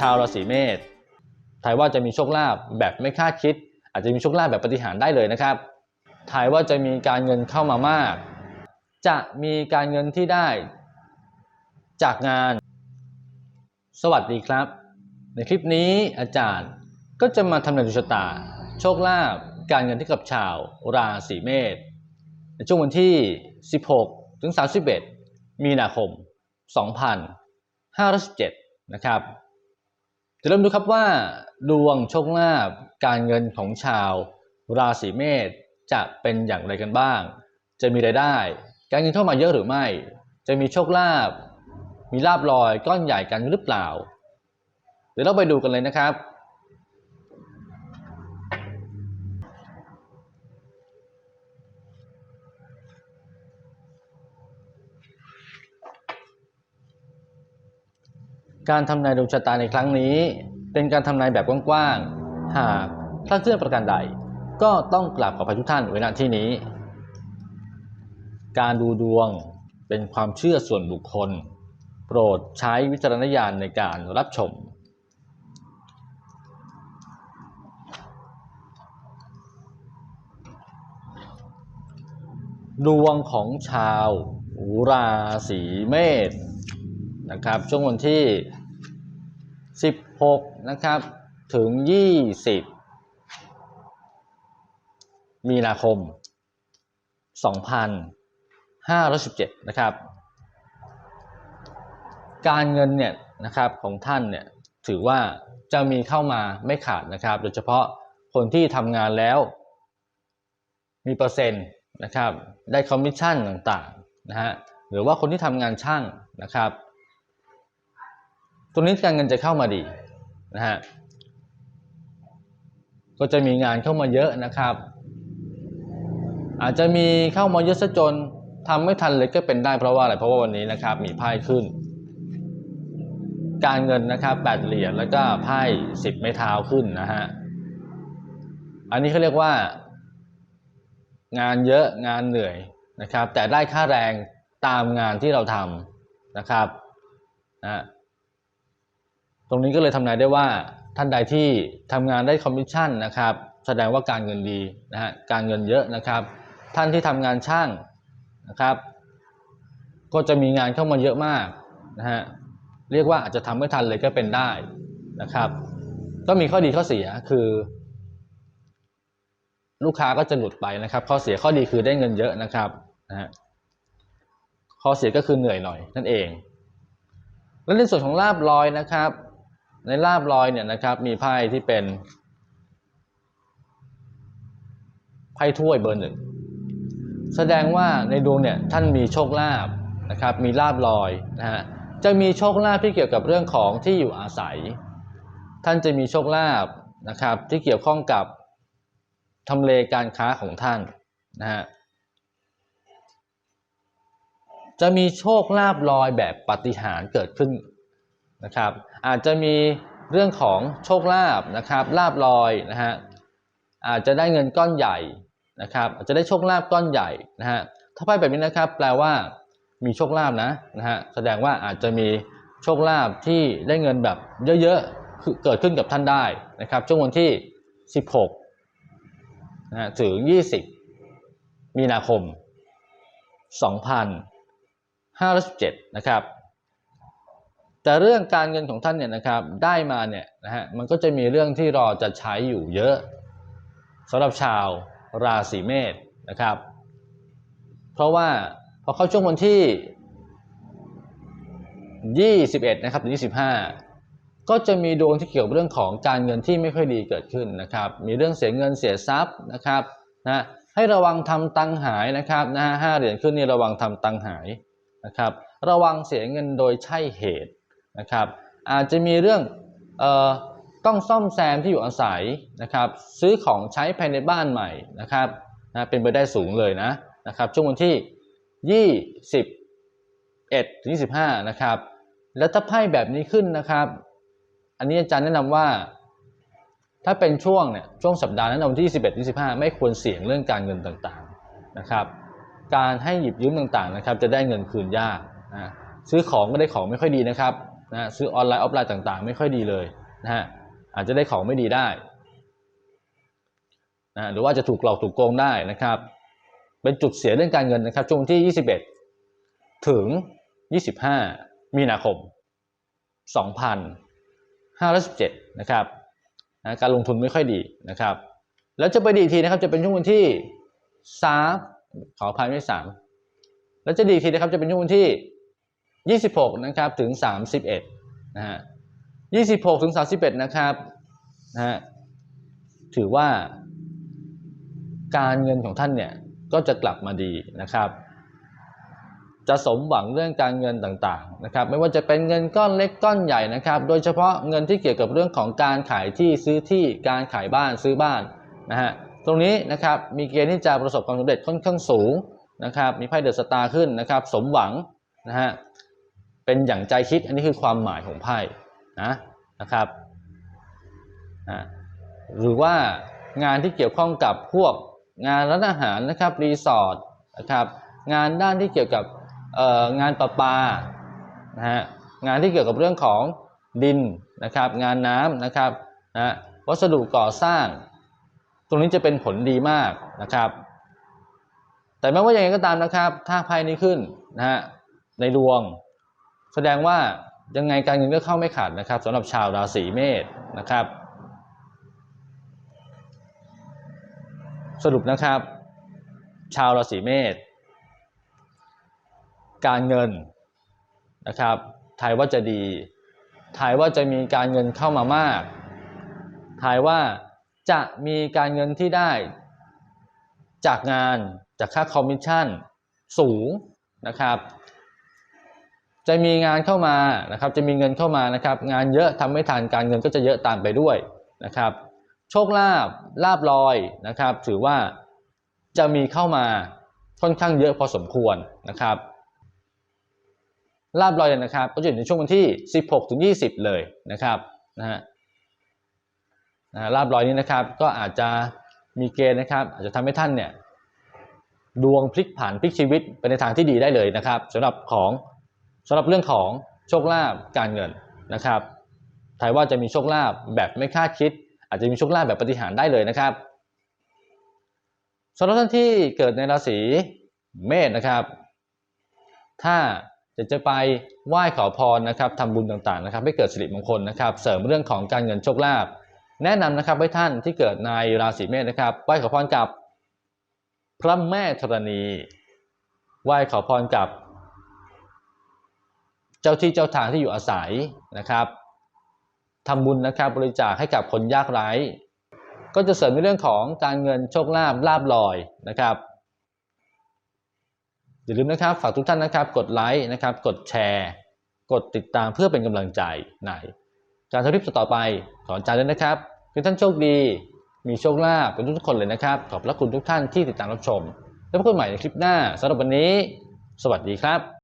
ชาวราศีเมษทายว่าจะมีโชคลาภแบบไม่คาดคิด อาจจะมีโชคลาภแบบปฏิหารได้เลยนะครับทายว่าจะมีการเงินเข้ามามาก จะมีการเงินที่ได้ จากงาน สวัสดีครับ ในคลิปนี้อาจารย์ก็จะมาทำนายดวงชะตา โชคลาภการเงินที่กับชาวราศีเมษในช่วงวันที่ 16 ถึง 31 มีนาคม 2517 นะครับ จะเริ่มดูครับว่าดวงโชคลาภการเงินของชาว ราศีเมษจะเป็นอย่างไรกันบ้าง จะมีรายได้ การเงินเข้ามาเยอะหรือไม่ จะมีโชคลาภมีลาบลอยก้อนใหญ่กันหรือเปล่า เดี๋ยวเราไปดูกันเลยนะครับ การทำนายดวงชะตาในครั้งนี้ เป็นการทำนายแบบกว้างๆ หากคลาดเคลื่อนประการใด ก็ต้องกราบขออภัยทุกท่านไว้ณที่นี้ การดูดวงเป็นความเชื่อส่วนบุคคล โปรดใช้วิจารณญาณในการรับชม ดวงของชาวราศีเมษนะครับช่วงวันที่ 16 นะครับ ถึง 20 มีนาคม 2517 นะครับ การเงินเนี่ยนะครับของท่านเนี่ยถือว่าจะมีเข้ามาไม่ขาดนะครับ โดยเฉพาะคนที่ทำงานแล้ว มีเปอร์เซ็นต์นะครับ ได้คอมมิชชั่นต่างๆนะฮะหรือว่าคนที่ทำงานช่างนะครับ ตรงนี้การเงินจะเข้ามาดีนะฮะก็จะมีงานเข้ามาเยอะนะครับ อาจจะมีเข้ามาเยอะซะจนทำไม่ทันเลยก็เป็นได้เพราะว่าอะไรเพราะว่าวันนี้นะครับ มีไพ่ขึ้น การเงินนะครับแปดเหรียญแล้วก็ไพ่สิบไม้เท้าขึ้นนะฮะอันนี้เขาเรียกว่า งานเยอะงานเหนื่อยนะครับ แต่ได้ค่าแรงตามงานที่เราทำนะครับนะ ตรงนี้ก็เลยทำนายได้ว่าท่านใดที่ทำงานได้คอมมิชชั่นนะครับ แสดงว่าการเงินดีนะฮะการเงินเยอะนะครับ ท่านที่ทำงานช่างนะครับ ก็จะมีงานเข้ามาเยอะมากนะฮะเรียกว่าอาจจะทำไม่ทันเลยก็เป็นได้นะครับ ก็มีข้อดีข้อเสียคือ ลูกค้าก็จะหลุดไปนะครับ ข้อเสียข้อดีคือได้เงินเยอะนะครับนะฮะข้อเสียก็คือเหนื่อยหน่อยนั่นเอง แล้วในส่วนของลาบลอยนะครับ ในลาบลอยเนี่ยนะครับมีไพ่ที่เป็นไพ่ถ้วยเบอร์หนึ่งแสดงว่าในดวงเนี่ยท่านมีโชคลาภนะครับมีลาบลอยนะฮะจะมีโชคลาภที่เกี่ยวกับเรื่องของที่อยู่อาศัย ท่านจะมีโชคลาภนะครับที่เกี่ยวข้องกับทำเลการค้าของท่านนะฮะจะมีโชคลาภลอยแบบปฏิหารเกิดขึ้น นะครับ อาจจะมีเรื่องของโชคลาภนะครับลาบลอยนะฮะอาจจะได้เงินก้อนใหญ่นะครับ อาจจะได้โชคลาภก้อนใหญ่นะฮะถ้าไพ่แบบนี้นะครับ แปลว่ามีโชคลาภนะนะฮะแสดงว่าอาจจะมีโชคลาภที่ได้เงินแบบเยอะๆคือเกิดขึ้นกับท่านได้นะครับช่วงวันที่ 16นะฮะถึง 20 มีนาคม 2517 นะครับ แต่เรื่องการเงินของท่านเนี่ยนะครับได้มาเนี่ยนะฮะมันก็จะมีเรื่องที่รอจะใช้อยู่เยอะสำหรับชาวราศีเมษนะครับ เพราะว่าพอเข้าช่วงวันที่ 21 นะครับถึง25 ก็จะมีดวงที่เกี่ยวกับเรื่องของการเงินที่ไม่ค่อยดีเกิดขึ้นนะครับ มีเรื่องเสียเงินเสียทรัพย์นะครับนะให้ระวังทำตังหายนะครับนะฮะห้าเหรียญขึ้นนี่ระวังทำตังหายนะครับ ระวังเสียเงินโดยใช่เหตุ นะครับ อาจจะมีเรื่องออต้องซ่อมแซมที่อยู่อาศัยนะครับ ซื้อของใช้ภายในบ้านใหม่นะครับนะเป็นไปได้สูงเลยนะนะครับ ช่วงวันที่ 21ถึง25 นะครับ แล้วถ้าไพ่แบบนี้ขึ้นนะครับ อันนี้อาจารย์แนะนำว่า ถ้าเป็นช่วงเนี่ยช่วงสัปดาห์นั้นวันที่11ถึง15 ไม่ควรเสี่ยงเรื่องการเงินต่างๆนะครับ การให้หยิบยืมต่างๆนะครับ จะได้เงินคืนยากนะซื้อของก็ได้ของไม่ค่อยดีนะครับ นะซื้อออนไลน์ออฟไลน์ต่างๆ ไม่ค่อยดีเลยนะฮะอาจจะได้ของไม่ดีได้นะหรือว่าจะถูกหลอกถูกโกงได้นะครับ เป็นจุดเสียเรื่องการเงินนะครับช่วงที่ 21 ถึง 25 มีนาคม 2517นะครับนะการลงทุนไม่ค่อยดีนะครับ แล้วจะไปดีทีนะครับจะเป็นช่วงวันที่สามขออภัยไม่สามแล้วจะดีทีนะครับจะเป็นช่วงวันที่ 26นะครับถึง 31นะฮะ26ถึง31นะครับนะฮะถือว่า การเงินของท่านเนี่ยก็จะกลับมาดีนะครับ จะสมหวังเรื่องการเงินต่างๆนะครับ ไม่ว่าจะเป็นเงินก้อนเล็กก้อนใหญ่นะครับ โดยเฉพาะเงินที่เกี่ยวกับเรื่องของการขายที่ซื้อที่การขายบ้านซื้อบ้านนะฮะตรงนี้นะครับมีเกณฑ์ที่จะประสบความสำเร็จค่อนข้างสูงนะครับ มีไพ่เดอะสตาร์ขึ้นนะครับ สมหวังนะฮะ เป็นอย่างใจคิดอันนี้คือความหมายของไพ่นะนะครับอ่าหรือว่างานที่เกี่ยวข้องกับพวกงานร้านอาหารนะครับรีสอร์ทนะครับงานด้านที่เกี่ยวกับงานประปานะฮะงานที่เกี่ยวกับเรื่องของดินนะครับ งานน้ำนะครับนะวัสดุก่อสร้าง ตรงนี้จะเป็นผลดีมากนะครับ แต่ไม่ว่าอย่างไรก็ตามนะครับ ถ้าไพ่นี้ขึ้นนะฮะในดวง แสดงว่ายังไงการเงินก็เข้าไม่ขาดนะครับสำหรับชาวราศีเมษนะครับ สรุปนะครับ ชาวราศีเมษการเงินนะครับทายว่าจะดีทายว่าจะมีการเงินเข้ามามากทายว่าจะมีการเงินที่ได้จากงานจากค่าคอมมิชชั่นสูงนะครับ จะมีงานเข้ามานะครับจะมีเงินเข้ามานะครับ งานเยอะทำไม่ทันการเงินก็จะเยอะตามไปด้วยนะครับ โชคลาภลาบลอยนะครับ ถือว่าจะมีเข้ามาค่อนข้างเยอะพอสมควรนะครับลาบลอยนะครับ ก็จะอยู่ในช่วงวันที่ 16ถึง20 เลยนะครับนะฮะนะลาบลอยนี้นะครับ ก็อาจจะมีเกณฑ์นะครับ อาจจะทำให้ท่านเนี่ยดวงพลิกผันพลิกชีวิตไปในทางที่ดีได้เลยนะครับสำหรับของ สำหรับเรื่องของโชคลาภการเงินนะครับทายว่าจะมีโชคลาภแบบไม่คาดคิด อาจจะมีโชคลาภแบบปฏิหารได้เลยนะครับสำหรับท่านที่เกิดในราศีเมษนะครับ ถ้าจะจะไปไหว้ขอพรนะครับทำบุญต่างๆนะครับ ให้เกิดสิริมงคลนะครับ เสริมเรื่องของการเงินโชคลาภแนะนำนะครับให้ท่านที่เกิดในราศีเมษนะครับไหว้ขอพรกับพระแม่ธรณีไหว้ขอพรกับ เจ้าที่เจ้าทางที่อยู่อาศัยนะครับทำบุญนะครับบริจาคให้กับคนยากไร้ ก็จะเสริมในเรื่องของการเงินโชคลาภลาบลอยนะครับอย่าลืมนะครับฝากทุกท่านนะครับ กดไลค์นะครับ กดแชร์ กดติดตามเพื่อเป็นกำลังใจในการทำคลิปต่อไปขออาจารย์ด้วยนะครับคือท่านโชคดี มีโชคลาภเป็นทุกคนเลยนะครับ ขอบพระคุณทุกท่านที่ติดตามรับชม แล้วพบกันใหม่ในคลิปหน้าสำหรับวันนี้ สวัสดีครับ